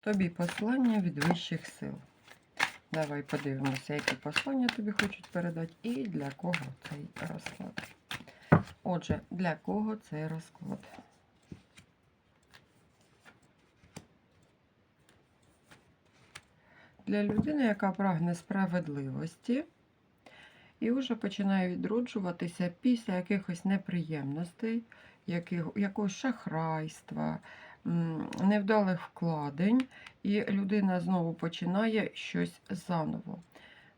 Тобі послання від вищих сил. Давай подивимося, які послання тобі хочуть передати і для кого цей розклад. Отже, для кого цей розклад? Для людини, яка прагне справедливості і вже починає відроджуватися після якихось неприємностей, якогось шахрайства, невдалих вкладень, і людина знову починає щось заново.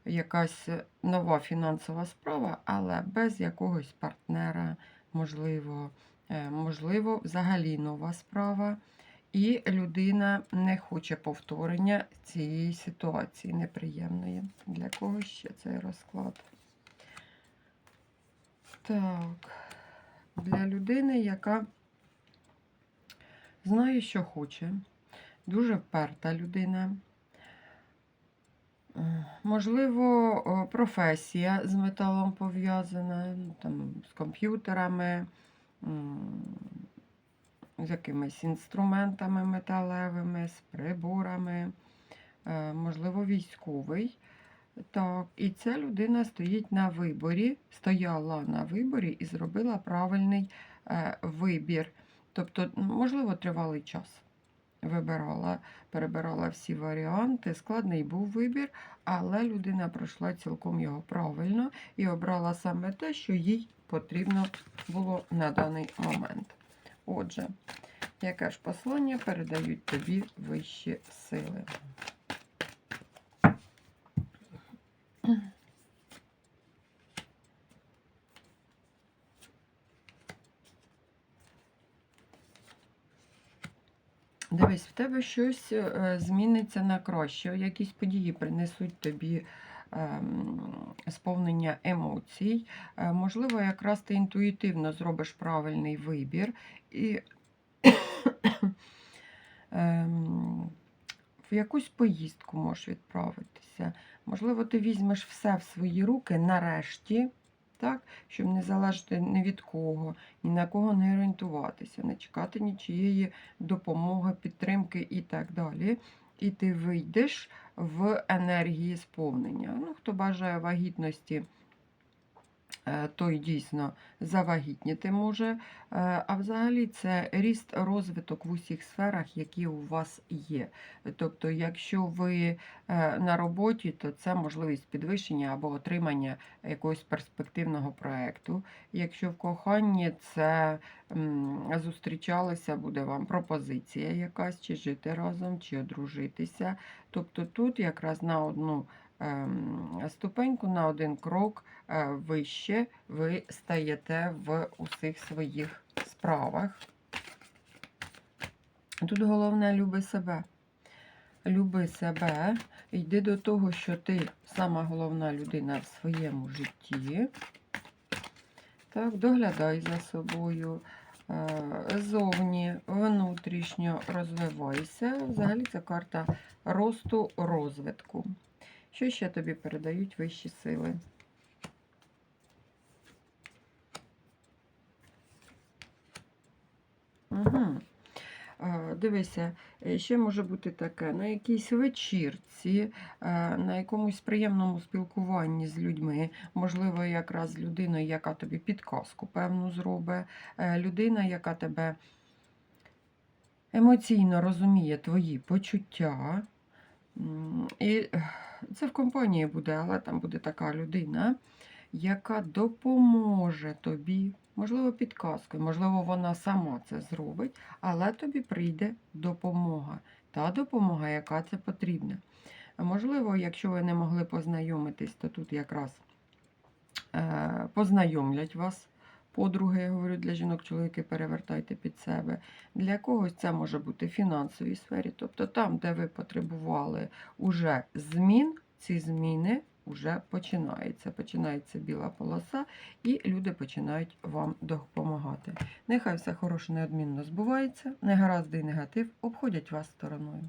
Якась нова фінансова справа, але без якогось партнера, можливо, е, можливо, взагалі нова справа. І людина не хоче повторення цієї ситуації неприємної. Для кого ще цей розклад? Так, для людини, яка знає, що хоче, дуже вперта людина. Можливо, професія з металом пов'язана, ну, з комп'ютерами, з якимись інструментами металевими, з приборами, е, можливо, військовий. Так, і ця людина стоїть на виборі, стояла на виборі і зробила правильний е, вибір. Тобто, можливо, тривалий час. Вибирала, перебирала всі варіанти. Складний був вибір, але людина пройшла цілком його правильно і обрала саме те, що їй потрібно було на даний момент. Отже, яке ж послання передають тобі вищі сили? Дивись, в тебе щось е, зміниться на краще, якісь події принесуть тобі ем, сповнення емоцій. Е, Можливо, якраз ти інтуїтивно зробиш правильний вибір і ем, в якусь поїздку можеш відправитися. Можливо, ти візьмеш все в свої руки нарешті, так, щоб не залежати ні від кого, ні на кого не орієнтуватися, не чекати нічиєї допомоги, підтримки і так далі. І ти вийдеш в енергії сповнення. Ну, хто бажає вагітності, той дійсно завагітніти може. Е, А взагалі це ріст, розвиток в усіх сферах, які у вас є. Тобто, якщо ви е, на роботі, то це можливість підвищення або отримання якогось перспективного проєкту. Якщо в коханні це м, зустрічалися, буде вам пропозиція якась, чи жити разом, чи одружитися. Тобто тут якраз на одну ступеньку, на один крок е, вище ви стаєте в усіх своїх справах. Тут головне люби себе. Люби себе, йди до того, що ти сама головна людина в своєму житті. Так, доглядай за собою. е, Зовні, внутрішньо розвивайся. Взагалі це карта росту, розвитку. Що ще тобі передають вищі сили? Угу. Дивися, е, ще може бути таке, на якійсь вечірці, е, на якомусь приємному спілкуванні з людьми, можливо, якраз з людиною, яка тобі підказку певну зробить, людина, яка тебе емоційно розуміє твої почуття. І це в компанії буде, але там буде така людина, яка допоможе тобі, можливо, підказкою, можливо, вона сама це зробить, але тобі прийде допомога. Та допомога, яка це потрібна. Можливо, якщо ви не могли познайомитись, то тут якраз е, познайомлять вас. Подруги, я говорю, для жінок, чоловіки перевертайте під себе. Для когось це може бути в фінансовій сфері, тобто там, де ви потребували уже змін, ці зміни вже починаються. Починається біла полоса, і люди починають вам допомагати. Нехай все хороше неодмінно збувається, негаразди і негатив обходять вас стороною.